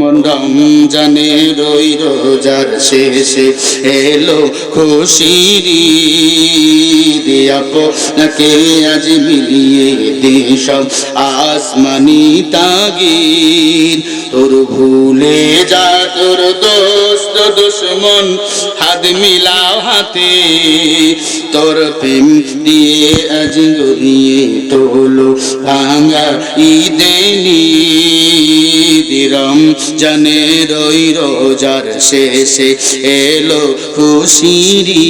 রমজানে রই রোজার শেষে এলো খুশির আপনাকে আজ মিলিয়ে দেশম আসমানি তাগির তোর ভুলে যা তোর দোস্ত দুশ্মন, হাত মিলাও হাতে। তোর প্রেম দিয়ে আজ গড়িয়ে তোলো ভাঙা ঈদে দিরম, জানে রই রোজার শেষে এলো খুশিরি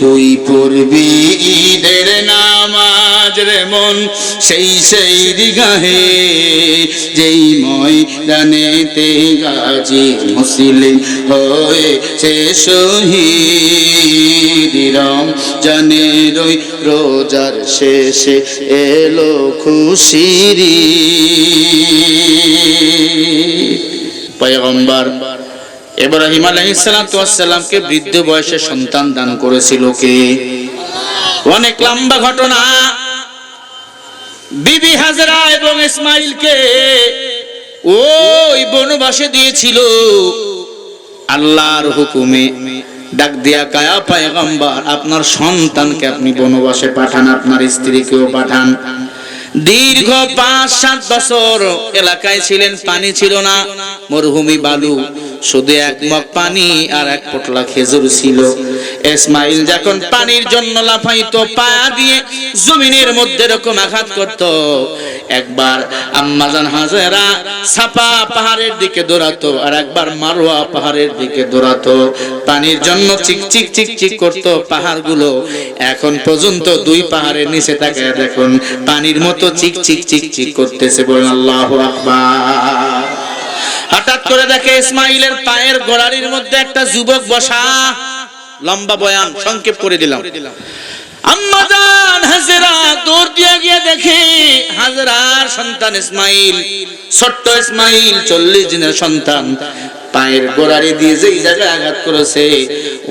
তুই পড়বি ঈদের নামাজ রে মন, সেই সেই দিগাহে, যেই ময়দানেতে গাজী মুসলিম হয়েছে শহীদ। রম জানে রই রোজার শেষে এলো খুশিরি পয়গম্বর। ইব্রাহিম আলাইহিসসালামকে বৃদ্ধ বয়সে সন্তান দান করেছিল কে? অনেক লম্বা ঘটনা। বিবি হাজরা এবং ইসমাইলকে ওই বনবাসে দিয়েছিল। আল্লাহর হুকুমে ডাক দিয়া কায়া, পায়গম্বর, আপনার সন্তানকে আপনি বনবাসে পাঠান, আপনার স্ত্রীকেও পাঠান। দীর্ঘ পাঁচ, সাত বছর এলাকায় ছিলেন, পানি ছিল না। মরুভূমি বালু, শুধু এক মগ পানি আর এক পটলা খেজুর ছিল। ইসমাইল যখন পানির জন্য লাফাইতো, পা দিয়ে জমিনের মধ্যে এরকম আঘাত করত, একবার আম্মাজান হাজেরা সাপা পাহাড়ের দিকে দৌড়াতো আর একবার মারোয়া পাহাড়ের দিকে দৌড়াতো। পানির জন্য চিক চিক চিক চিক করতো পাহাড়গুলো। এখন পর্যন্ত দুই পাহাড়ের নিচে তাকায় দেখুন, পানির মতো চিক চিক চিক চিক করতেছে বলেন আল্লাহ আকবার। হঠাৎ করে দেখে ইসমাইলের পায়ের গোড়ালির মধ্যে একটা যুবক বসা লম্বা বয়ান সংক্ষেপ করে দিলাম। সন্তান চল্লিশ দিনের সন্তান। পায়ের গোড়ারি দিয়ে আঘাত করেছে,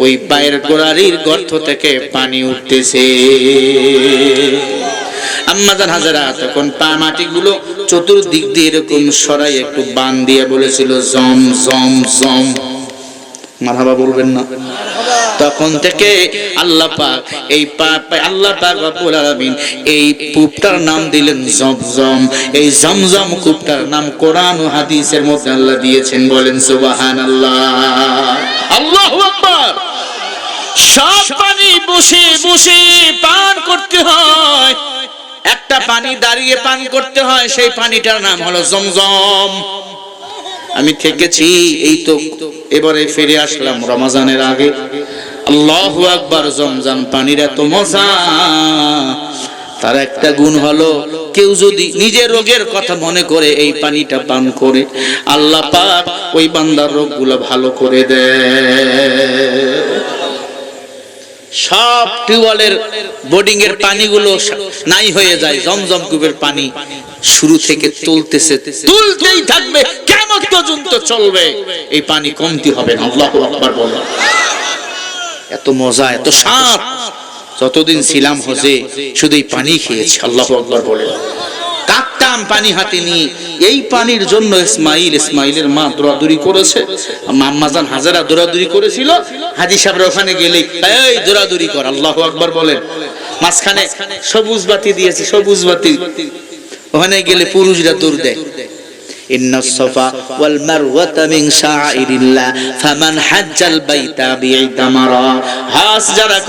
ওই পায়ের গোড়ারির থেকে পানি উঠতেছে। আম্মাজান হাজারা, তখন পা মাটিগুলো চতুর্দিক দিয়ে এরকম সরাই একটু বান দিয়ে বলেছিল, জম জম জম। মারহাবা বলবেন না। তখন থেকে আল্লাহ পাক এই পা- পা- আল্লাহ পাক রব্বুল আলামিন এই কূপটার নাম দিলেন জমজম। এই জমজম কূপটার নাম কোরআন ও হাদিসের মধ্যে আল্লাহ দিয়েছেন, বলেন সুবহানাল্লাহ। আল্লাহু আকবার। সব পানি বসে বসে পান করতে হয়। একটা পানি দাঁড়িয়ে পান করতে হয়, সেই পানিটার নাম হলো জমজম। আমি থেকেছি, এই তো এবারে ফিরে আসলাম রমাজানের আগে। আল্লাহ আকবার, জমজান পানির এত মজা। তার একটা গুণ হলো, কেউ যদি নিজের রোগের কথা মনে করে এই পানিটা পান করে, আল্লাহ পাক ওই বান্দার রোগগুলো ভালো করে দেয়। সব টিউবওয়েলের বোর্ডিং এর পানিগুলো নাই হয়ে যায় জমজম কূপের পানি শুরু থেকে তুলতেছে তুলতেই থাকবে কেমন পর্যন্ত চলবে? এই পানি কমতি হবে না আল্লাহু আকবার বলো এত মজা এত স্বাদ। যতদিন ছিলাম হজে শুধু এই পানি খেয়েছি আল্লাহু আকবার বলে কাকতাম পানি হাতে নিয়ে এই পানির জন্য ইসমাইল, ইসমাইলের মা দৌড়াদৌড়ি করেছে। মাম্মাজান হাজারা দৌড়াদৌড়ি করেছিল। হাজি সাহেব ওখানে গেলে এই দৌড়াদৌড়ি কর, আল্লাহ আকবার বলেন। মাঝখানে সবুজ বাতি দিয়েছে, সবুজ বাতি। ওখানে গেলে পুরুষরা দৌড় দেয়। যারা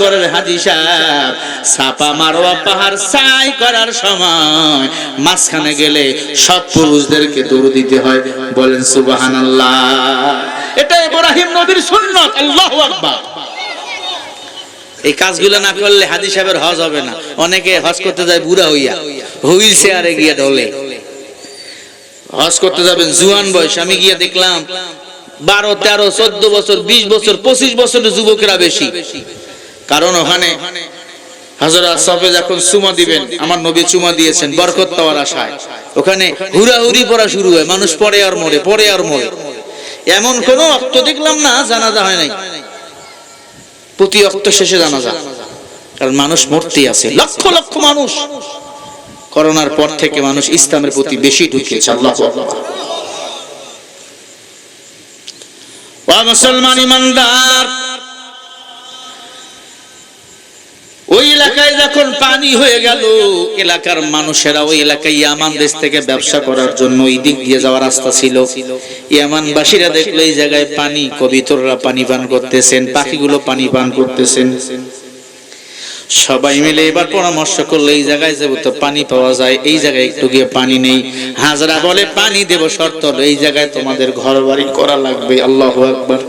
সাফা মারওয়া পাহাড় সাই করার সময় মাঝখানে গেলে সব পুরুষদেরকে দৌড় দিতে হয়। বলেন, সুবহানাল্লাহ। এটা ইব্রাহিম নবীর সুন্নাত, আল্লাহু আকবার। এই কাজগুলো না করলে হাদিসাবের হজ হবে না। অনেকে হজ করতে যায় বুড়া হইয়া, হুইল চেয়ারে গিয়া ঢলে। হজ করতে যাবেন, জুয়ান বয়স, আমি গিয়ে দেখলাম বারো, তেরো, চোদ্দ বছর, বিশ বছর, পঁচিশ বছরের যুবকেরা বেশি। কারণ ওখানে হাজরা সবে যখন চুমা দিবেন, আমার নবী চুমা দিয়েছেন, বরকত পাওয়ার আশায়। ওখানে হুড়াহুড়ি পড়া শুরু হয়, মানুষ পরে আর মরে পরে আর মরে। এমন কোন অক্ত দেখলাম না, জানাজা হয় নাই। প্রতি অক্ত শেষে জানাজা। কারণ মানুষ মরতেই আছে, লক্ষ লক্ষ মানুষ। করোনার পর থেকে মানুষ ইসলামের প্রতি বেশি ঢুকিয়েছে, আল্লাহ মুসলমান ইমানদার, ওই এলাকায় যখন পানি হয়ে গেল, এলাকার মানুষেরা ওই এলাকায় ইয়ামান দেশ থেকে ব্যবসা করার জন্য ওই দিক দিয়ে যাওয়ার রাস্তা ছিল। ইয়ামানবাসীরা দেখল এই জায়গায় পানি, কবিতররা পানি পান করতেছেন, পাখিগুলো পানি পান করতেছেন। সবাই মিলে এবার পরামর্শ করলে, এই জায়গায় যাব তো পানি পাওয়া যায়, এই জায়গায় একটু গিয়ে পানি নেই। হাজরা বলে, পানি দেব শর্ত, এই জায়গায় তোমাদের ঘর বাড়ি করা লাগবে, আল্লাহ একবার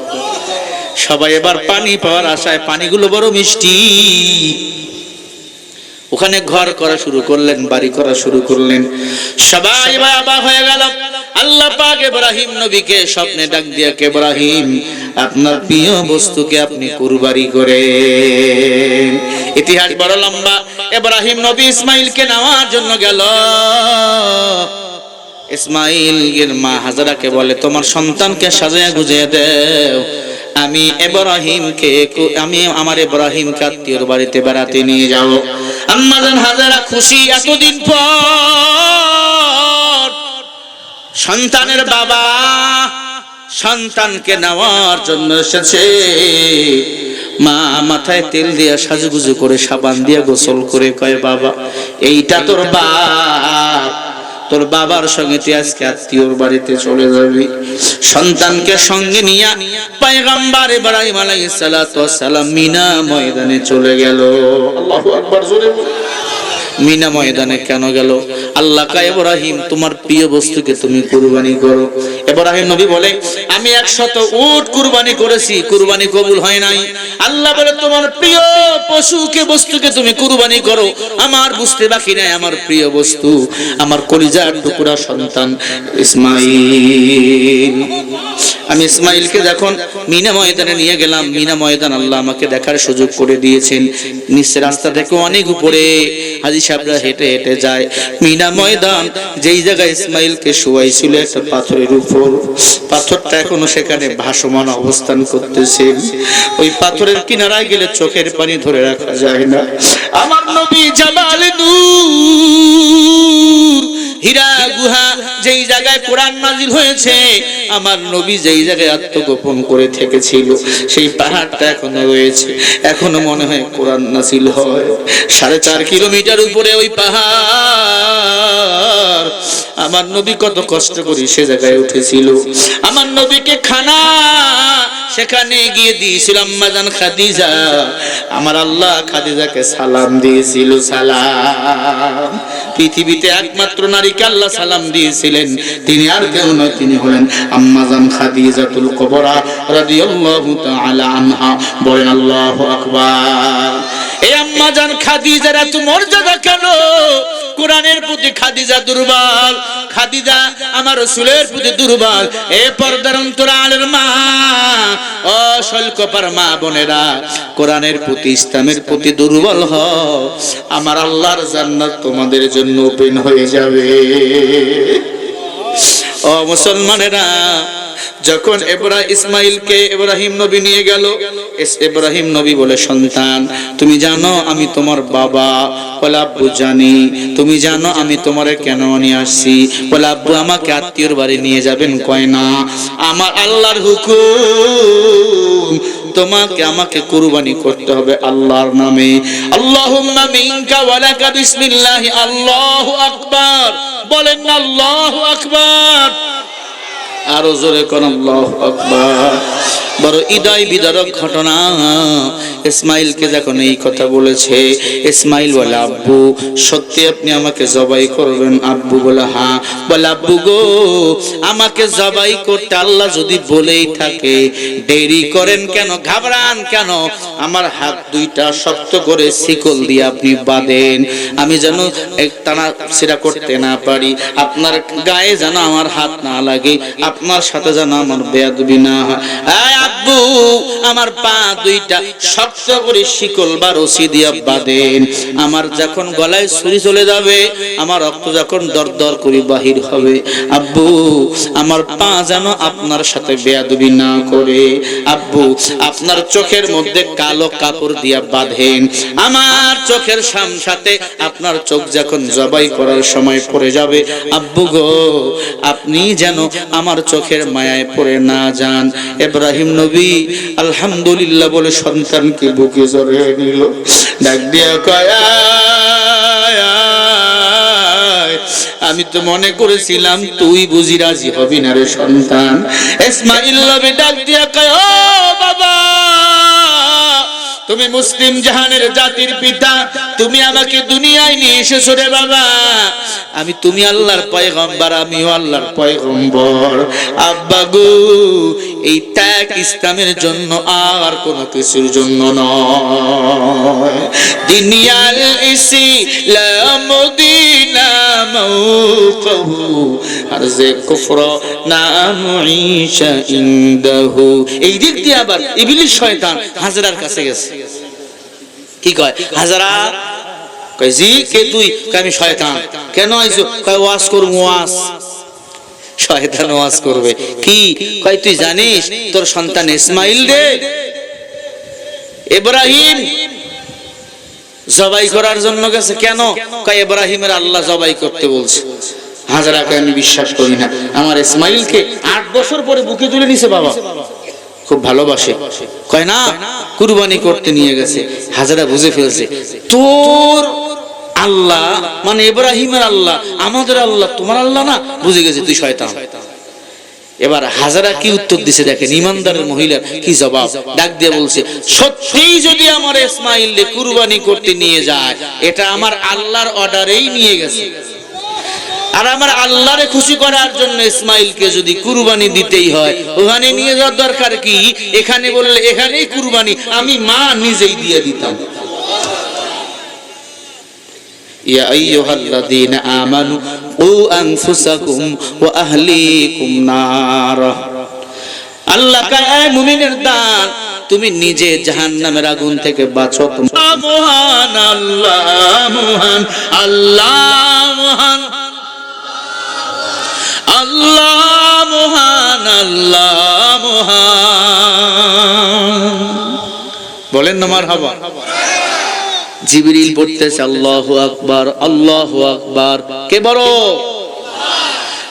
সবাই এবার পানি পাওয়ার আশায়, পানিগুলো বড় মিষ্টি। ওখানে ঘর করা শুরু করলেন, বাড়ি করা শুরু করলেন। সবাই বাবা হয়ে গেল। আল্লাহ পাক ইব্রাহিম নবীকে স্বপ্নে ডাক দিয়া কে, ইব্রাহিম, আপনার প্রিয় বস্তুকে আপনি কুরবানি করে ইতিহাস বড় লম্বা। ইব্রাহিম নবী ইসমাইলকে নেওয়ার জন্য গেল। ইসমাইলের মা হাজারাকে বলে, তোমার সন্তানকে সাজায়া গুজিয়ে দেও। আমি ইব্রাহিমকে কু- আমি আমার ইব্রাহিমকে আত্মীয়র বাড়িতে বেড়াতে নিয়ে যাব। আম্মাজান হাজারা খুশি এতদিন পর সন্তানের বাবা সন্তানকে নেওয়ার জন্য এসেছে। মা মাথায় তেল দিয়া সাজুগুজু করে সাবান দিয়ে গোসল করে কয়, বাবা, এইটা তোর বাপ। তোর বাবার সঙ্গে তুই আজকে আত্মীয়র বাড়িতে চলে যাবি সন্তানকে সঙ্গে নিয়ে ইব্রাহিম মালাই সালাত সালাম মিনা ময়দানে চলে গেল আল্লাহু আকবার, জোরে। মিনা ময়দানে কেন গেল? আল্লাহ কা তোমার প্রিয় বস্তুকে তুমি কুরবানি করো। ইব্রাহিম নবী বলে, আমি একশত উট কুরবানি করেছি, কুরবানি কবুল হয় নাই। আল্লাহ বলে, তোমার প্রিয় পশুকে, বস্তুকে তুমি কুরবানি করো। আমার বুঝতে বাকি নাই, আমার প্রিয় বস্তু, আমার কলিজার টুকরা সন্তান ইসমাইল। আমি ইসমাইলকে যখন মিনা ময়দানে নিয়ে গেলাম, মিনা ময়দান আল্লাহ আমাকে দেখার সুযোগ করে দিয়েছেন। নিচে রাস্তা থেকে অনেক উপরে। হাজি সাহেবরা হেঁটে হেঁটে যায়। মিনা ময়দান, যেই জায়গায় ইসমাইলকে শুয়াইছিল একটা পাথরের উপর। পাথরটা এখনও সেখানে ভাসমান অবস্থান করতেছে। ওই পাথরের কিনারায় গেলে চোখের পানি ধরে রাখা যায় না। আমার নবী জালাল নূর। হীরা গুহা যেই জায়গায় কোরআন নাজিল হয়েছে, আমার নবী যেই জায়গায় আত্মগোপন করে থেকেছিল, সেই পাহাড়টা এখনও রয়েছে। এখনও মনে হয় কোরআন নাজিল হয়। সাড়ে চার কিলোমিটার উপরে ওই পাহাড়। আমার নবী কত কষ্ট করে সে জায়গায় উঠেছিল। আমার নবীকে খানা সেখানে গিয়ে দিয়েছিলাম মাজান খাদিজা। আমার আল্লাহ খাদিজাকে সালাম দিয়েছিল, সালাম। পৃথিবীতে একমাত্র নারীকে আল্লাহ সালাম দিয়েছিলেন। তিনি আর কেউ নয়, তিনি হলেন আম্মাজান খাদিজাতুল কুবরা রাদিয়াল্লাহু তাআলা আনহা। বলেন, আল্লাহু আকবার। এই আম্মাজান খাদিজার এত মর্যাদা কেন? কোরআনের প্রতি খাদিজা দুর্বল। খাদিজা আমার রসুলের প্রতি দুর্বল। এ পর্দার অন্তরালের মা। শৈলকপার মা বোনেরা, কোরআনের প্রতি ইসলামের প্রতি দুর্বল হ আমার আল্লাহর জান্নাত তোমাদের জন্য ওপেন হয়ে যাবে। ও মুসলমানেরা, যখন এব্রা ইসমাইলকে ইব্রাহিম নবী নিয়ে গেল ইব্রাহিম নবী বলে, সন্তান, তুমি জানো আমি তোমার বাবা। বলে, আব্বু, জানি। তুমি জানো আমি তোমারে কেন নিয়ে আসছি? বলে, আব্বু, আমাকে আত্মীয়র বাড়ি নিয়ে যাবেন, কয় না? আমার আল্লাহর হুকুম। তোমাকে আমাকে কুরবানি করতে হবে আল্লাহর নামে। আল্লাহুম্মা মিনকা ওয়া লাকা বিসমিল্লাহ, আল্লাহু আকবার। বলেন আল্লাহু আকবার। আরও জোরে কোন আল্লাহু আকবার। বড় হৃদয় বিদারক ঘটনা। ইসমাইলকে যখন এই কথা বলেছে, ইসমাইল বলে, আব্বু, সত্যি আপনি আমাকে জবাই করবেন? আব্বু বলে হ্যাঁ। বলে, আব্বু গো, আমাকে জবাই করতে আল্লাহ যদি বলেই থাকে, দেরি করেন কেন? ঘাবড়ান কেন? আমার হাত দুইটা শক্ত করে শিকল দিয়ে আপনি বাঁধেন। আমি যেন টানা সেটা করতে না পারি। আপনার গায়ে যেন আমার হাত না লাগে, আপনার সাথে যেন আমার বেয়াদবি না হয়। আব্বু আমার পা দুইটা শক্ত করে শিকল বা রশি দিয়া বাঁধেন। আমার যখন গলায় ছুরি চলে যাবে, আমার রক্ত যখন দরদর করে বাহির হবে। আব্বু, আমার পা যেন আপনার সাথে বেয়াদবি না করে। আব্বু, আপনার চোখের মধ্যে কালো কাপড় দিয়া বাঁধেন। আমার চোখের সাম সাথে আপনার চোখ যখন জবাই করার সময় পড়ে যাবে। আব্বু গো, আপনি যেন আমার চোখের মায়ায় পড়ে না যান। ইব্রাহিম নবী, আলহামদুলিল্লাহ বলে সন্তানকে বুকে জড়িয়ে নিল ডাক দিয়া কয়। আমি তো মনে করেছিলাম তুই বুঝি রাজি হবি না রে সন্তান ইসমাইল নবী ডাক দিয়া কয়, ও বাবা, তুমি মুসলিম জাহানের জাতির পিতা তুমি আমাকে দুনিয়ায় নিয়ে এসেছ রে বাবা। আমি তুমি আল্লাহর পয়গম্বর, আমিও আল্লাহর পয়গম্বর। আব্বা গো, এই ত্যাগ ইসলামের জন্য আর কোনো কিছুর জন্য নয়। যে কুফর নাম ঈশা এই দিক দিয়ে আবার ইবলিস শয়তান হাজরার কাছে গেছে। কি কয়? হাজারা কয় জি কে তুই আমি শয়তান। কেন আইছো? কয় ওয়াজ করব ওয়াজ। শয়তান ওয়াজ করবে। কি? কয় তুই জানিস? তোর সন্তান ইসমাইল রে ইব্রাহিম জবাই করার জন্য গেছে। কেন? কয় ইব্রাহিমের আল্লাহ জবাই করতে বলছে। হাজারাকে আমি বিশ্বাস করি না। আমার ইসমাইলকে আট বছর পরে বুকে তুলে নিছে বাবা। খুব ভালোবাসে। কয় না, কুরবানি করতে নিয়ে গেছে, হাজারা বুঝে ফেলছে। তোর আল্লাহ মানে ইব্রাহিমের আল্লাহ, আমাদের আল্লাহ, তোমার আল্লাহ না? বুঝে গেছে তুই শয়তান। এবার হাজারা কি উত্তর দিছে দেখেন, ইমানদারের মহিলার কি জবাব? ডাক দিয়ে বলছে, সত্যিই যদি আমার ইসমাইল কুরবানি করতে নিয়ে যায়, এটা আমার আল্লাহর অর্ডারেই নিয়ে গেছে। আর আমার আল্লাহরে খুশি করার জন্য ইসমাইলকে যদি কুরবানি দিতেই হয়, ওখানে নিয়ে যাওয়ার দরকার কি? এখানে বললে, এখানেই কুরবানি, আমি মা নিজেই দিয়ে দিতাম। তুমি নিজে জাহান্নামের আগুন থেকে বাঁচো। মহান, আল্লাহ আল্লাহ আল্লাহ মহান আল্লাহ মহান। বলেন না মার হাবা। জিবরিল পড়তেছে আল্লাহু আকবার আল্লাহু আকবার। কে বড়?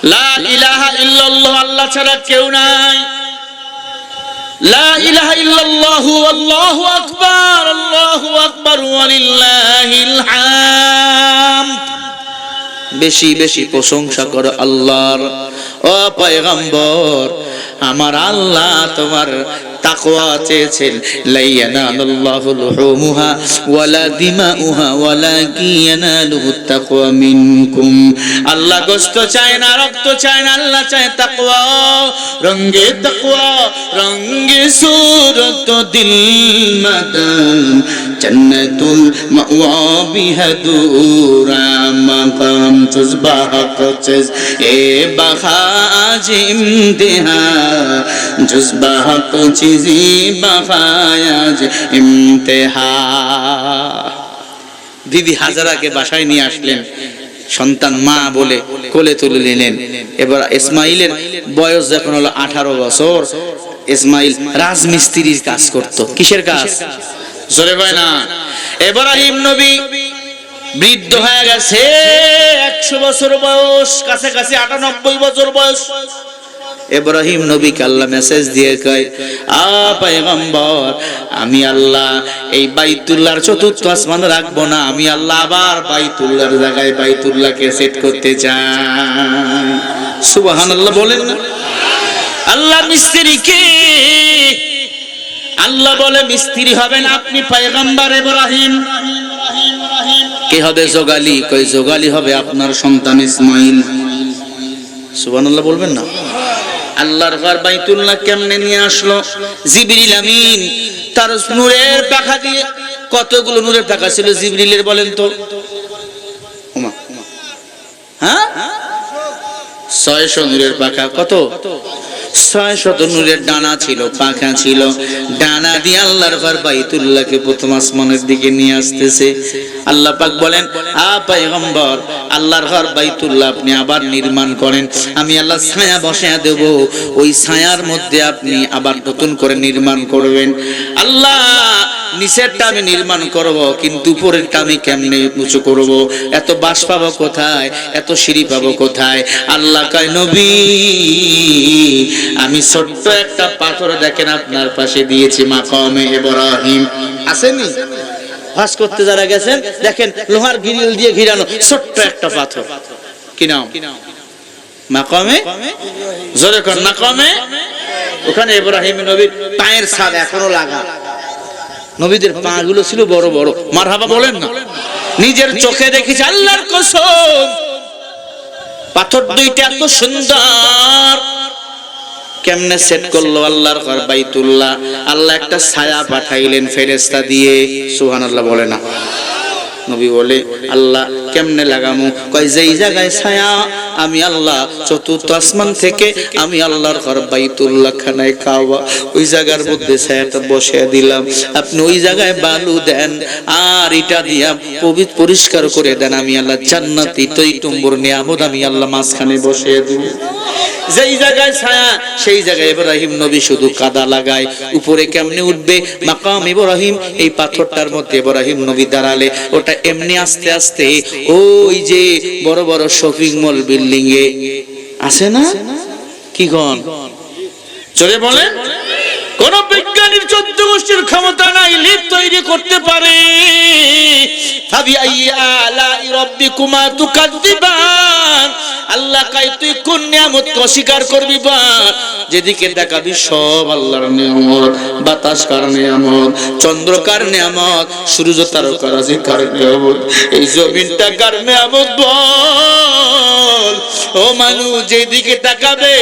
লা ইলাহা ইল্লাল্লাহ আল্লাহ ছাড়া কেউ নাই। লা ইলাহা ইল্লাল্লাহু আল্লাহু আকবার আল্লাহু আকবার ওয়ালিল্লাহিল হামদ। বেশি বেশি প্রশংসা করো আল্লাহর। ও পয়গম্বর আমার আল্লাহ তোমার তাকওয়া চেয়েছেন। লাইয়ানালুল্লাহু লুহুমুহা ওয়ালা দিমাউহা ওয়ালাকিন ইয়ানালুহু তাকওয়া মিনকুম। আল্লাহ গোশত চায় না, রক্ত চায় না, আল্লাহ চায় তাকওয়া। রঙ্গে তাকওয়া রঙ্গে সুরত দিল মাদান। জান্নাতুল মাওয়া বিহাদুরা মাকাম। তুসবাহ কচস এ বাহাজিম দেহা। বাহায়াজ ইমতেহা দিদি হাজারাকে বাসায় নিয়ে আসলেন সন্তান মা বলে কোলে তুলে নিলেন এবার ইসমাইলের বয়স যখন হলো আঠারো বছর ইসমাইল রাজমিস্ত্রির কাজ করত কিসের কাজ জোরে কয় না। এব্রাহিম নবী বৃদ্ধ হয়ে গেছে, একশো বছর বয়স, কাছাকাছি আটানব্বই বছর বয়স। ইব্রাহিম নবীকে আল্লাহ মেসেজ দিয়ে কয়, আ পয়গম্বর, আমি আল্লাহ এই বাইতুল্লাহর চতুর্থ আসমান রাখব না, আমি আল্লাহ আবার বাইতুল্লাহর জায়গায় বাইতুল্লাহকে সেট করতে চাই। সুবহানাল্লাহ বলেন না? আল্লাহ মিস্ত্রি কে? আল্লাহ বলে, মিস্ত্রি হবেন আপনি পয়গম্বর ইব্রাহিম। কে হবে জোগালি? কই জোগালি হবে আপনার সন্তান ইসমাইল। সুবহানাল্লাহ বলবেন না? আল্লাহর ঘর বাইতুল্লাহ কেমনে নিয়ে আসলো? জিবরিল আমিন তার নূরের পাখা দিয়ে কতগুলো নূরের পাখা ছিল জিবরিলের বলেন তো? হ্যাঁ? ছয়শো নূরের পাখা কত? ছয় শত নূরের ডানা ছিল, পাখা ছিল। ডানা দিয়ে আল্লাহর ঘর বাইতুল্লাহকে প্রথম আসমানের দিকে নিয়ে আসতেছে। আল্লাহ পাক বলেন, আ পয়গম্বর, আল্লাহর ঘর বাইতুল্লাহ আপনি আবার নির্মাণ করেন। আমি আল্লাহ ছায়া বসায়া দেব। ওই ছায়ার মধ্যে আপনি আবার নতুন করে নির্মাণ করবেন। আল্লাহ নিচেরটা আমি নির্মাণ করব, কিন্তু উপরেরটা আমি কেমনে উঁচু করব? এত বাস পাবো কোথায়? এত সিঁড়ি পাবো কোথায়? আল্লাহ কয়, নবী, আমি ছোট্ট একটা পাথর দেখেন আপনার পাশে দিয়েছি মাকামে ইব্রাহিম। আসেনি? ভাস করতে যারা গেছেন, দেখেন লোহার গ্রিল দিয়ে ঘিরানো ছোট্ট একটা পাথর। কি নাম? মাকামে? জোরে কর, মাকামে? ওখানে ইব্রাহিম নবীর পায়ের ছাদ এখনও লাগা। নবীদের পা গুলো ছিল বড় বড়। মারহাবা বলেন না। নিজের চোখে দেখেছি আল্লাহর কসম। পাথর দুইটা এত সুন্দর। কেমনে সেট করল আল্লাহর ঘর বাইতুল্লাহ। আল্লাহ একটা ছায়া পাঠাইলেন ফেরেস্তা দিয়ে। সুহান আল্লাহ বলে না। নবী বলে, আল্লাহ কেমনে লাগামু? কয়, যেই জায়গায় ছায়া, আমি আল্লাহ চতুর্থ আসমান থেকে, আমি আল্লাহর ঘর বাইতুল্লাহ খানায় খাওয়া ওই জায়গার মধ্যে ছায়াটা বসিয়ে দিলাম। আপনি ওই জায়গায় বালু দেন, আর এটা দিয়া পবিত্র পরিষ্কার করে দেন। আমি আল্লাহ জান্নাতি তৈ টুম্বুর নিয়ামত আমি আল্লাহ মাঝখানে বসিয়ে দিব যেই জায়গায় ছায়া, সেই জায়গায় ইব্রাহিম নবী শুধু কাদা লাগায়। উপরে কেমনে উঠবে? মাকাম ইব্রাহিম, এই পাথরটার মধ্যে ইব্রাহিম নবী দাঁড়ালে, ওটা এমনি আস্তে আস্তে ওই যে বড় বড় শপিং মল বিল্ডিং এ। আছে না? কি গন চলে বলেন। কোন বিজ্ঞানীর চোদ্দ গোষ্ঠীর ক্ষমতা নাই, লিপ তৈরি করতে পারে। আল্লাহ কাই তুই কোন নিয়ামত অস্বীকার করবি বা? যেদিকে দেখাবি সব আল্লাহর নিয়ামত, বাতাস কার নিয়ামত, চন্দ্র কার নিয়ামত, সূর্য তারকার আছে কার নিয়ামত, এই জমিনটা কার নিয়ামত বল? ও মানুষ যেদিকে তাকাবে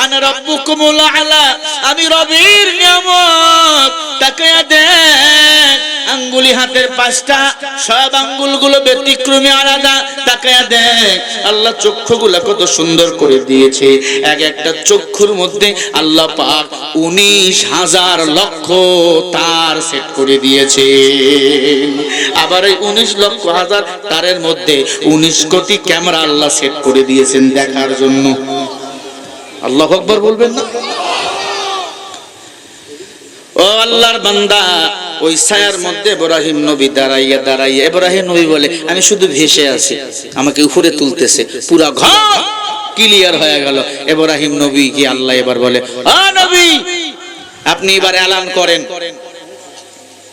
আন রব্বুকুমুল আলা আমি রবির নিয়ামত। তাকায়া দেখ, আঙ্গুলি হাতের পাঁচটা সব আঙ্গুলগুলো ব্যতিক্রমী আলাদা। তাকায়া দেখ, আল্লাহ চক্ষুগুলা কত সুন্দর করে দিয়েছে। এক একটা চক্ষুর মধ্যে আল্লাহ পাক উনিশ হাজার লক্ষ তার সেট করে দিয়েছে। আবার এই উনিশ লক্ষ হাজার তারের মধ্যে উনিশ কোটি ক্যামেরা আল্লাহ সেট করে দিয়েছেন দেখার জন্য। আল্লাহ আকবর বলবেন না? আল্লাহর বান্দা। ওই ছায়ার মধ্যে ইব্রাহিম নবী দাঁড়াইয়া দাঁড়াইয়া, ইব্রাহিম নবী বলে, আমি শুধু ভেসে আছি, আমাকে উপরে তুলতেছে, পুরা ঘর ক্লিয়ার হয়ে গেল। ইব্রাহিম নবী কি আল্লাহ এবার বলে আ নবী, আপনি এবার এলান করেন।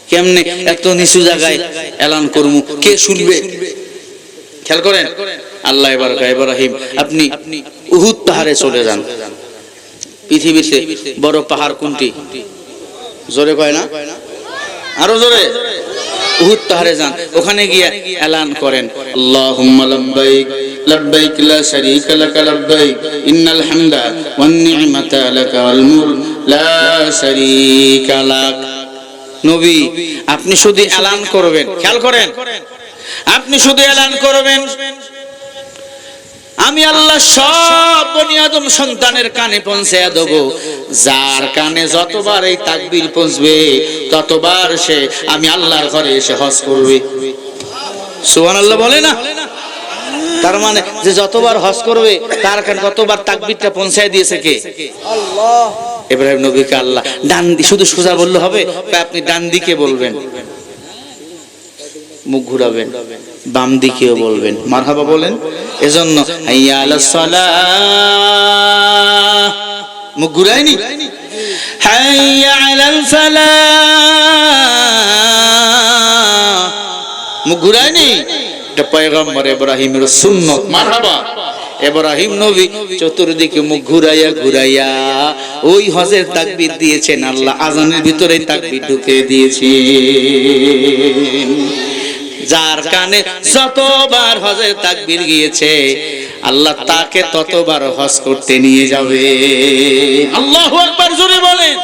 কেমনে? এত নিচু জায়গায় এলান করমু, কে শুনবে? খেয়াল করেন? আল্লাহ এবার ইব্রাহিম, আপনি উহুদ পাহাড়ে চলে যান। পৃথিবীতে বড় পাহাড় কোনটি? জোরে কয় না? আরও জোরে? উহুদ পাহাড়ে যান। ওখানে গিয়ে এলান করেন। আল্লাহুম্মা লাব্বাইক লাব্বাইক লা শারীকা লাকা লাব্বাইক। ইন্নাল হামদা ওয়ান নি'মাতা লাকা ওয়াল মুলক। লা শারীকা লাক। নবী আপনি শুধু এলান করবেন। খেয়াল করেন। আপনি শুধু এলান করবেন। আমি আল্লাহ সব বনি আদম সন্তানের কানে পৌঁছে দেব। যার কানে যতবার এই তাকবীর পৌঁছবে ততবার সে আমি আল্লাহর ঘরে এসে হজ করবে। সুবহান আল্লাহ বলে না? তার মানে যে যতবার হজ করবে তার কানে ততবার তাকবীরটা পৌঁছায় দিয়েছে কে? আল্লাহ। ইব্রাহিম নবীকে আল্লাহ। ডান শুধু সোজা বললে হবে আপনি ডান দিকে বলবেন। মুখ ঘুরাবেন বাম দিকেও বলবেন। মারহাবা বলেন? এজন্য মুখ ঘুরায়নি? মুখ ঘুরায়নি? এটা পয়গম্বর ইব্রাহিমের সুন্নত। মারহাবা। ইব্রাহিম নবী চতুর্দিকে মুখ ঘুরাইয়া ঘুরাইয়া ওই হজের তাকবীর দিয়েছেন। আল্লাহ আজানের ভিতরে তাকবীর ঢুকে দিয়েছেন। যার কানে যতবার হজের তাকবীর গিয়েছে আল্লাহ তাকে ততবার হজ করতে নিয়ে যাবে। আল্লাহু আকবার জোরে বলেন।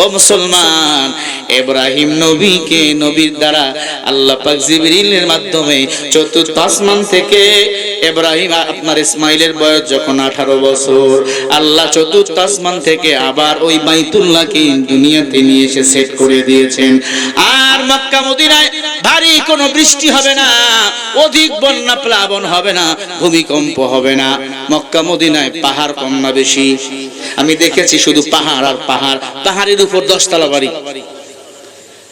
ও মুসলমান ইব্রাহিম নবীকে নবীর দ্বারা আল্লাহ পাক জিবরিলের মাধ্যমে চতুর্থ আসমান থেকে ইব্রাহিম আপনার ইসমাইলের বয়স যখন আঠারো বছর আল্লাহ চতুর্থ আসমান থেকে আবার ওই বাইতুল্লাহকে দুনিয়াতে নিয়ে এসে সেট করে দিয়েছেন। মক্কা মদিনায় ভারী কোনো বৃষ্টি হবে না, অধিক বন্যা প্লাবন হবে না, ভূমিকম্প হবে না। মক্কা মদিনায় পাহাড় কম না বেশি। আমি দেখেছি শুধু পাহাড় আর পাহাড়। পাহাড়ের উপর দশতলা বাড়ি।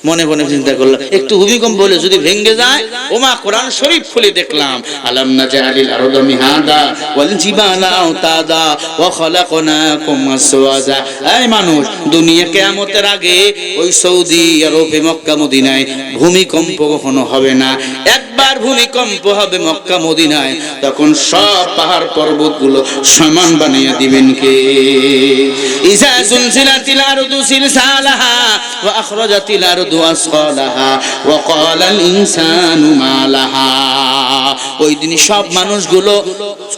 মনে মনে চিন্তা করলাম। একটু ভূমিকম্প হলে যদি ভেঙে যায়, ওমা কোরআন শরীফ খুলে দেখলাম। আলাম নাজালিল আরদা মিহাদা ওয়াল জিবালা ওয়া খালাকনাকুম আসওয়াজা এই মানুষ, দুনিয়া কিয়ামতের আগে ওই সৌদি আরবে মক্কা মদিনায় ভূমিকম্প কখনো হবে না। একবার ভূমিকম্প হবে মক্কা মদিনায়, তখন সব পাহাড় পর্বতগুলো সমান বানিয়ে দিবেন কে? ইজা জুলজিলাতিল আরদু সিলসালাহা ওয়া আখরাজাতিল আরদু মা ওই সব মানুষগুলো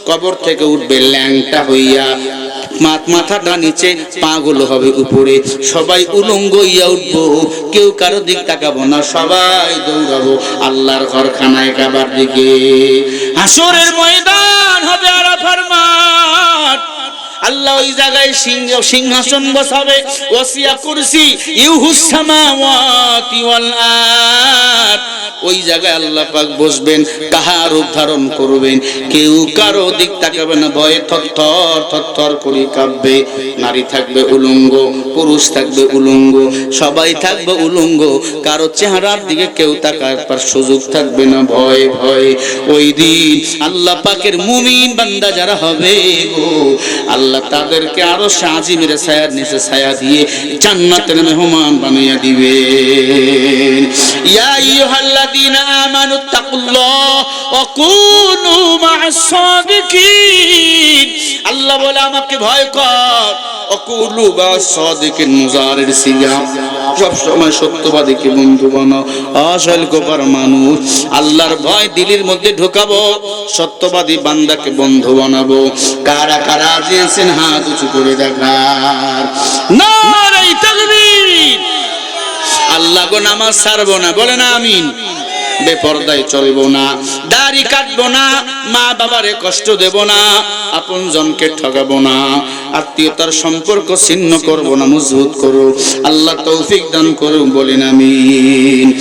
কবর থেকে উঠবে ল্যাংটা হইয়া মাথাটা নিচে পাগুলো হবে উপরে সবাই উলঙ্গ ইয়া উঠবো কেউ কারও দিক তাকাবো না সবাই দৌড়াবো আল্লাহর ঘরখানায় কাবার দিকে হাসরের ময়দান হবে আরাফার মাঠ আল্লাহ ওই জায়গায় সিংহ সিংহাসন বসাবে। ওসিয়া কুরসি ইউহুস সামাওয়াতি ওয়াল আরদ। ওই জায়গায় আল্লাহ পাক বসবেন কাহার রূপ ধারণ করবেন। কেউ কারও দিক তাকাবে না, ভয়ে থরথর থরথর করে কাঁপবে। নারী থাকবে উলঙ্গ, পুরুষ থাকবে উলঙ্গ, সবাই থাকবে উলঙ্গ। কারও চেহারার দিকে কেউ তাকার সুযোগ থাকবে না, ভয় ভয়। ওই দিন আল্লাহ পাকের মুমিন বান্দা যারা হবে গো, আল্লাহ তাদেরকে আরও সাজি সাজিমের ছায়ার নিচে ছায়া দিয়ে জান্নাতের মেহমান বানিয়ে দিবে ইয়া আল্লাহ বলে, আমাকে ভয় কর। অকুলু বা সাদিকিন মুজারের সিগা সত্যবাদীকে বন্ধু আসল কোপার মানুষ। আল্লাহর ভয় দিলির মধ্যে ঢোকাবো। সত্যবাদী বান্দাকে বন্ধু বানাবো। কারা কারা দিয়েছেন হাত উঁচু করে দেখার। তাকবীর। আল্লাহ গো, নামাজ ছাড়বো না। বলে না, আমিন। বেপরদায় চলবো না। দাড়ি কাটবো না। মা বাবারে কষ্ট দেব না। আপন জনকে ঠগাবো না। আত্মীয়তার সম্পর্ক ছিন্ন করব না, মজবুত করো আল্লাহ তৌফিক দান করুক, বলেন আমিন।